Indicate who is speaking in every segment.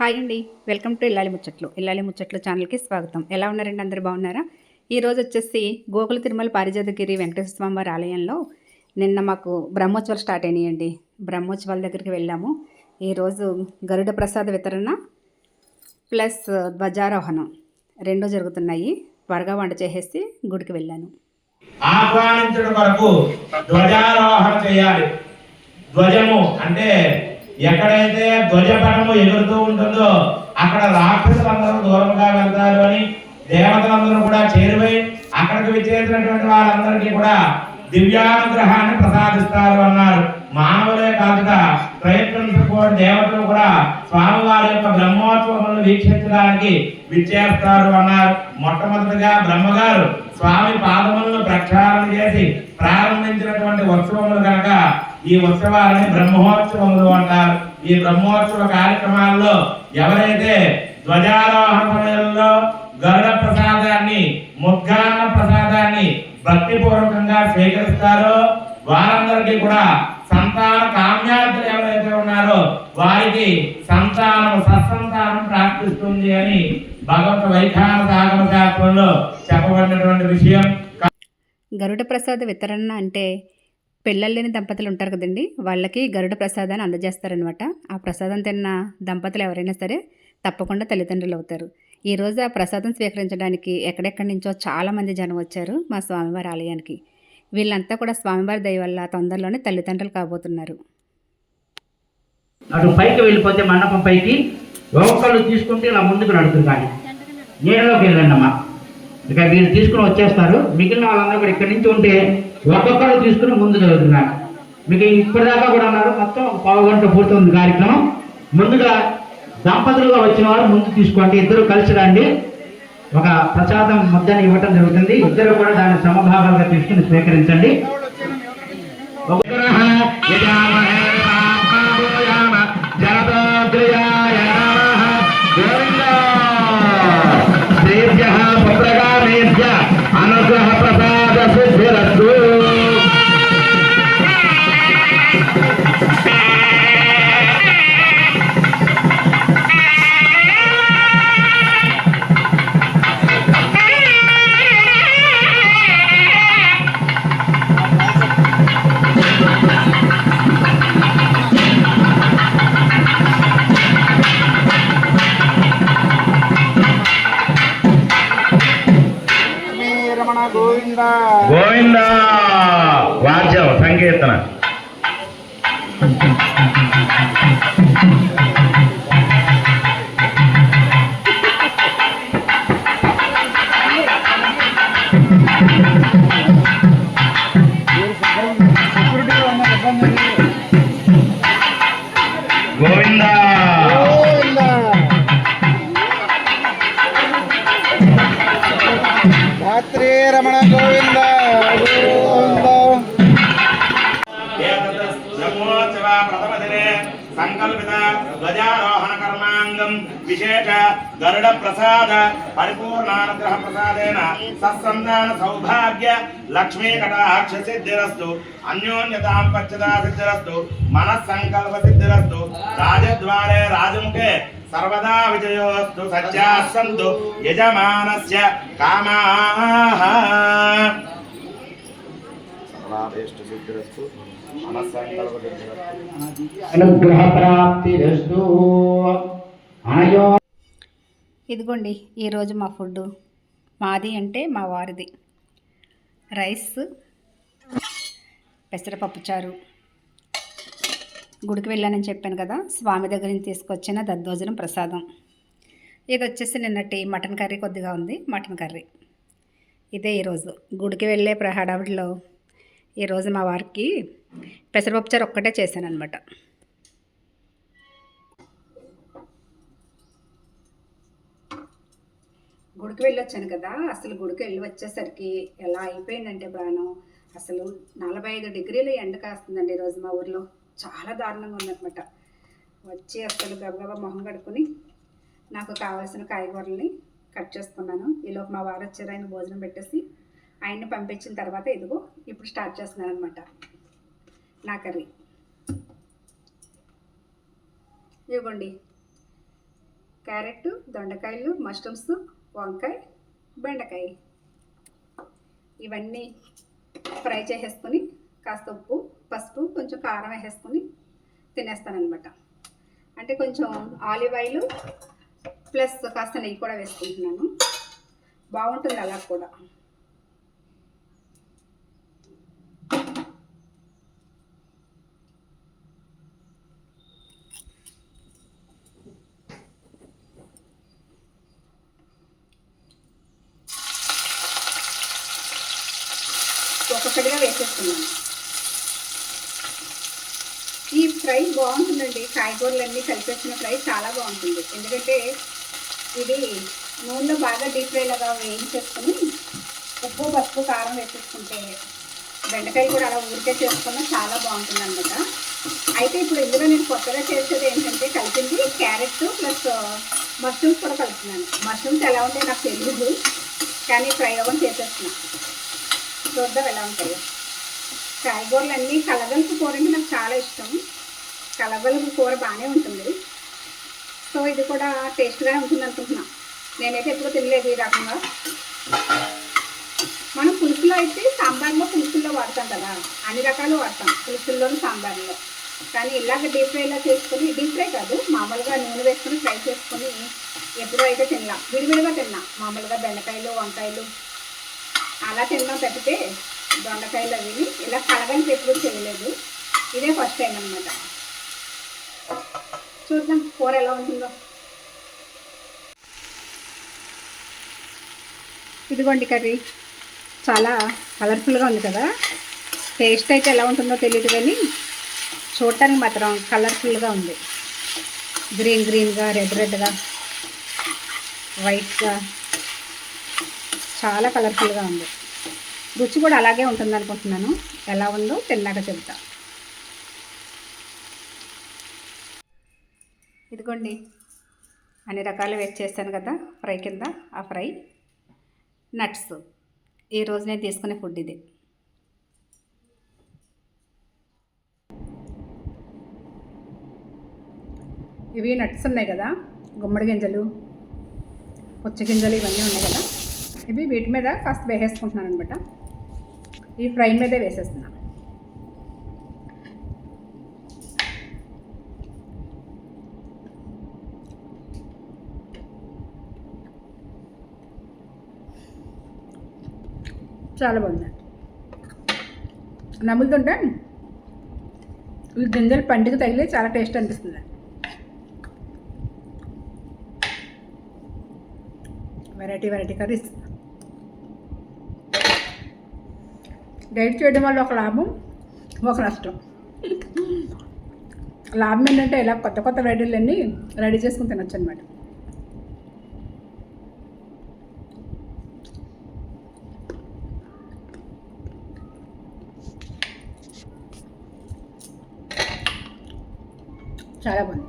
Speaker 1: Hi అండి. Welcome to ఇల్లాలి ముచ్చట్లు. ఇల్లాలి ముచ్చట్లు ఛానల్కి స్వాగతం. ఎలా ఉన్నారండి అందరు బాగున్నారా? ఈ రోజు వచ్చేసి గోకుల తిరుమల పారిజాతగిరి వెంకటేశ్వర స్వామి వారి ఆలయంలో నిన్న మాకు బ్రహ్మోత్సవాలు స్టార్ట్ అయినాయండి. బ్రహ్మోత్సవాల దగ్గరికి వెళ్ళాము. ఈరోజు గరుడ ప్రసాద వితరణ ప్లస్ ధ్వజారోహణం రెండూ జరుగుతున్నాయి. త్వరగా వంట చేసేసి గుడికి వెళ్ళాను.
Speaker 2: ఆహ్వానించడం వరకు ధ్వజారోహణ చేయాలి. ధ్వజము అంటే ఎక్కడైతే ధ్వజపటము ఎగురుతూ ఉంటుందో అక్కడ రాక్షసులందరూ దూరంగా వెళ్తారు అని దేవతలందరూ కూడా చేరువై అక్కడికి విచ్చేసినటువంటి వారందరికీ కూడా దివ్యానుగ్రహాన్ని ప్రసాదిస్తారు అన్నారు. మానవులే కాక ప్రయత్నించకూడ దేవతలు కూడా స్వామివారి యొక్క బ్రహ్మోత్సవములను వీక్షించడానికి విచ్చేస్తారు అన్నారు. మొట్టమొదటిగా బ్రహ్మగారు స్వామి పాదములను ప్రక్షాళన చేసి ప్రారంభించినటువంటి ఉత్సవములు కనుక ఈ ఉత్సవాలని బ్రహ్మోత్సవములు అంటారు. ఈ బ్రహ్మోత్సవ కార్యక్రమాల్లో ఎవరైతే ధ్వజారోహణ సమయంలో గరుడ ప్రసాదాన్ని ముగ్గాన ప్రసాదాన్ని భక్తిపూర్వకంగా స్వీకరిస్తారో వారందరికీ కూడా సంతాన కామ్యార్థులు ఎవరైతే ఉన్నారో వారికి సంతానం సత్సంతానం ప్రాప్తిస్తుంది అని భగవత్ వైఖాన సాగమ శాస్త్రంలో చెప్పబడినటువంటి విషయం.
Speaker 1: గరుడ ప్రసాద వితరణ అంటే పిల్లలు లేని దంపతులు ఉంటారు కదండి వాళ్ళకి గరుడ ప్రసాదాన్ని అందజేస్తారనమాట ఆ ప్రసాదం తిన్న దంపతులు ఎవరైనా సరే తప్పకుండా తల్లిదండ్రులు అవుతారు. ఈరోజు ఆ ప్రసాదం స్వీకరించడానికి ఎక్కడెక్కడి నుంచో చాలామంది జనం వచ్చారు మా స్వామివారి ఆలయానికి. వీళ్ళంతా కూడా స్వామివారి దయ వల్ల తొందరలోనే తల్లిదండ్రులు కాబోతున్నారు.
Speaker 3: అటు పైకి వెళ్ళిపోతే మండపం పైకి ఒక్కళ్ళు తీసుకుంటే ఇలా ముందుకు నడుతుంది కానీ వెళ్ళండి అమ్మా ఇక వీళ్ళు తీసుకుని వచ్చేస్తారు. మిగిలిన వాళ్ళందరూ కూడా ఇక్కడి నుంచి ఉంటే ఒక్కొక్కరు తీసుకుని ముందు వెళ్తున్నారు మీకు ఇప్పటిదాకా కూడా ఉన్నారు మొత్తం పావు గంట పూర్తవుతుంది కార్యక్రమం. ముందుగా దంపతులుగా వచ్చిన వారు ముందు తీసుకోండి. ఇద్దరు కలిసి రండి. ఒక ప్రసాదం ముద్దని ఇవ్వటం జరుగుతుంది. ఇద్దరు కూడా దాన్ని సమభాగాలుగా తీసుకుని స్వీకరించండి.
Speaker 4: రమణ గోవింద.
Speaker 2: గోవింద! వాద్యం సంకీర్తన ప్రథమోత్సవ ప్రథమ దినే సంకల్పిత ధ్వజారోహణ కర్మాంగం విశేష గరుడ ప్రసాద పరిపూర్ణానుగ్రహ ప్రసాదేన సత్సంతాన సౌభాగ్య లక్ష్మీ కటాక్ష సిద్ధిరస్తు అన్యోన్య పచ్చదా సిద్ధిరస్తు మనస్సంకల్ప సిద్ధిరస్తు రాజద్వారే రాజముఖే సర్వదా విజయోస్తు సత్యాసంతు యజమానస్య కామాః సర్వాభీష్ట సిద్ధిరస్తు
Speaker 1: ఇదిగోండి ఈరోజు మా ఫుడ్ మాది అంటే మా వారిది. రైస్ పెసరపప్పు చారు. గుడికి వెళ్ళానని చెప్పాను కదా స్వామి దగ్గర నుంచి తీసుకొచ్చిన దద్దోజనం ప్రసాదం. ఇది వచ్చేసి నిన్నటి మటన్ కర్రీ కొద్దిగా ఉంది మటన్ కర్రీ. ఇదే ఈరోజు. గుడికి వెళ్ళే ప్రహడావిడిలో ఈరోజు మా వారికి పెసరపప్పు చారు ఒక్కటే చేశాను అనమాట గుడికి వెళ్ళొచ్చాను కదా అసలు గుడికి వెళ్ళి వచ్చేసరికి ఎలా అయిపోయిందంటే ప్రాణం అసలు నలభై ఐదు డిగ్రీలు ఎండ కాస్తుందండి ఈరోజు మా ఊర్లో. చాలా దారుణంగా ఉందనమాట వచ్చి అసలు గబగబా మొహం కడుక్కుని నాకు కావాల్సిన కాయగూరల్ని కట్ చేసుకున్నాను. ఈలోపు మా వారు వచ్చారు ఆయన భోజనం పెట్టేసి ఆయన్ని పంపించిన తర్వాత ఇదిగో ఇప్పుడు స్టార్ట్ చేస్తున్నాను అనమాట నా కర్రీ. ఇవ్వండి క్యారెట్ దొండకాయలు మష్రూమ్స్ వంకాయ బెండకాయ. ఇవన్నీ ఫ్రై చేసేసుకొని కాస్త ఉప్పు పసుపు కొంచెం కారం వేసేసుకొని తినేస్తానమాట అంటే కొంచెం ఆలివ్ ఆయిల్ ప్లస్ కాస్త నెయ్యి కూడా వేసుకుంటున్నాను. బాగుంటుంది అలా కూడా. ఒక్కొక్కటిగా వేసేస్తున్నాను. ఈ ఫ్రై బాగుంటుందండి. కాయగూరలన్నీ కలిపేసిన ఫ్రై చాలా బాగుంటుంది. ఎందుకంటే ఇది నూనెలో బాగా డీప్ ఫ్రైలాగా వేయించేసుకుని ఉప్పు పసుపు కారం వేసేసుకుంటే బెండకాయ కూడా అలా ఊరికే చేసుకున్నా చాలా బాగుంటుంది అనమాట అయితే ఇప్పుడు ఇందులో నేను కొత్తగా చేసేది ఏంటంటే కలిపింది క్యారెట్ ప్లస్ మష్రూమ్స్ కూడా కలుపుతున్నాను మష్రూమ్స్ ఎలా ఉంటాయి నాకు తెలియదు కానీ ప్రయోగం చేసేస్తున్నాను చూద్దాం ఎలా ఉంటాయో కాయగూరలు అన్నీ కలగలుపు కూర అంటే నాకు చాలా ఇష్టం. కలగలుపు కూర బాగానే ఉంటుంది. సో ఇది కూడా టేస్ట్గానే ఉంటుంది అనుకుంటున్నా. నేనైతే ఎప్పుడు తినలేదు ఈ రకంగా. మనం పులుసులో అయితే సాంబార్లో పులుసుల్లో వాడతాం కదా. అన్ని రకాలు వాడతాం. పులుసుల్లోనూ సాంబార్లో. కానీ ఇలాగ డీప్ ఫ్రైలా చేసుకొని డీప్ ఫ్రై కాదు మామూలుగా నూనె వేసుకొని ఫ్రై చేసుకొని ఎప్పుడూ అయితే తినలా. విడివిడిగా తిన్నా మామూలుగా బెండకాయలు వంకాయలు అలా తిన్నాం తప్పితే దొండకాయలు అవి ఇలా కలగని ఎప్పుడు చేయలేదు. ఇదే ఫస్ట్ టైం అనమాట చూద్దాం కూర ఎలా ఉంటుందో. ఇదిగోండి కర్రీ. చాలా కలర్ఫుల్గా ఉంది కదా. టేస్ట్ అయితే ఎలా ఉంటుందో తెలియదు కానీ చూడటానికి మాత్రం కలర్ఫుల్గా ఉంది. గ్రీన్ గ్రీన్గా రెడ్ రెడ్గా వైట్గా చాలా కలర్ఫుల్గా ఉంది. రుచి కూడా అలాగే ఉంటుంది అనుకుంటున్నాను. ఎలా ఉందో తిన్నాక చెబుతా. ఇదిగోండి. అన్ని రకాలు వేస్ట్ చేశాను కదా ఫ్రై కింద ఆ ఫ్రై. నట్స్. ఈ నేను తీసుకునే ఫుడ్ ఇది. ఇవి నట్స్ ఉన్నాయి కదా గుమ్మడి గింజలు పుచ్చ గింజలు ఇవన్నీ ఉన్నాయి కదా. ఇవి వీటి మీద కాస్త వేసేసుకుంటున్నాను అనమాట. ఈ ఫ్రై మీదే వేసేస్తున్నాను. చాలా బాగుంది. నములుతుంటే ఈ గింజలు పండుగ తగిలి చాలా టేస్ట్ అనిపిస్తుంది. Variety variety curries. డైట్ చేయడం వల్ల ఒక లాభం ఒక నష్టం. లాభం ఏంటంటే ఇలా కొత్త కొత్త వెరైటీలన్నీ రెడీ చేసుకుని తినొచ్చు అనమాట చాలా బాగుంది.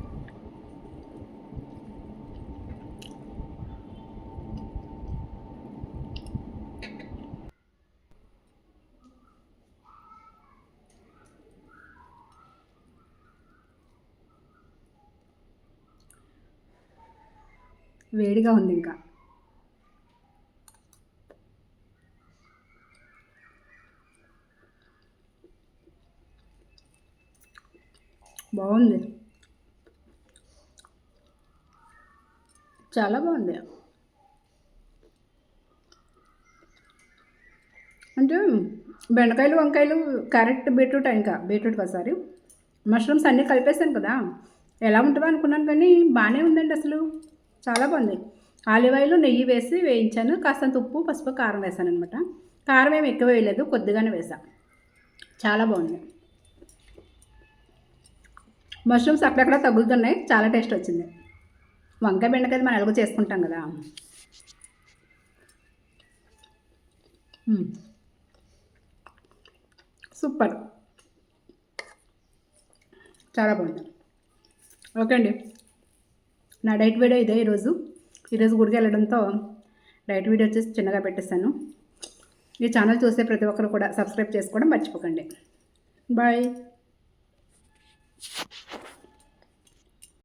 Speaker 1: వేడిగా ఉంది ఇంకా. బాగుంది. చాలా బాగుంది. అంటే బెండకాయలు వంకాయలు క్యారెట్ బీట్రూట్ ఇంకా బీట్రూట్ ఒకసారి మష్రూమ్స్ అన్నీ కలిపేసాను కదా. ఎలా ఉంటుందో అనుకున్నాను కానీ బాగానే ఉందండి అసలు. చాలా బాగుంది. ఆలివ్ ఆయిల్ నెయ్యి వేసి వేయించాను. కాస్తంత ఉప్పు పసుపు కారం వేసాను అనమాట కారం ఏమి ఎక్కువ వేయలేదు. కొద్దిగానే వేసా. చాలా బాగుంది. మష్రూమ్స్ అక్కడక్కడ తగులుతున్నాయి. చాలా టేస్ట్ వచ్చింది. వంకాయ బెండకాయ మనం ఎలాగో చేసుకుంటాం కదా. సూపర్. చాలా బాగుంది. ఓకే అండి. నా డైట్ వీడియో ఇదే ఈరోజు. ఈరోజు గుడికి వెళ్ళడంతో డైట్ వీడియో వచ్చేసి చిన్నగా పెట్టేశాను. ఈ ఛానల్ చూసే ప్రతి ఒక్కరు కూడా సబ్స్క్రైబ్ చేసుకోవడం మర్చిపోకండి. బాయ్.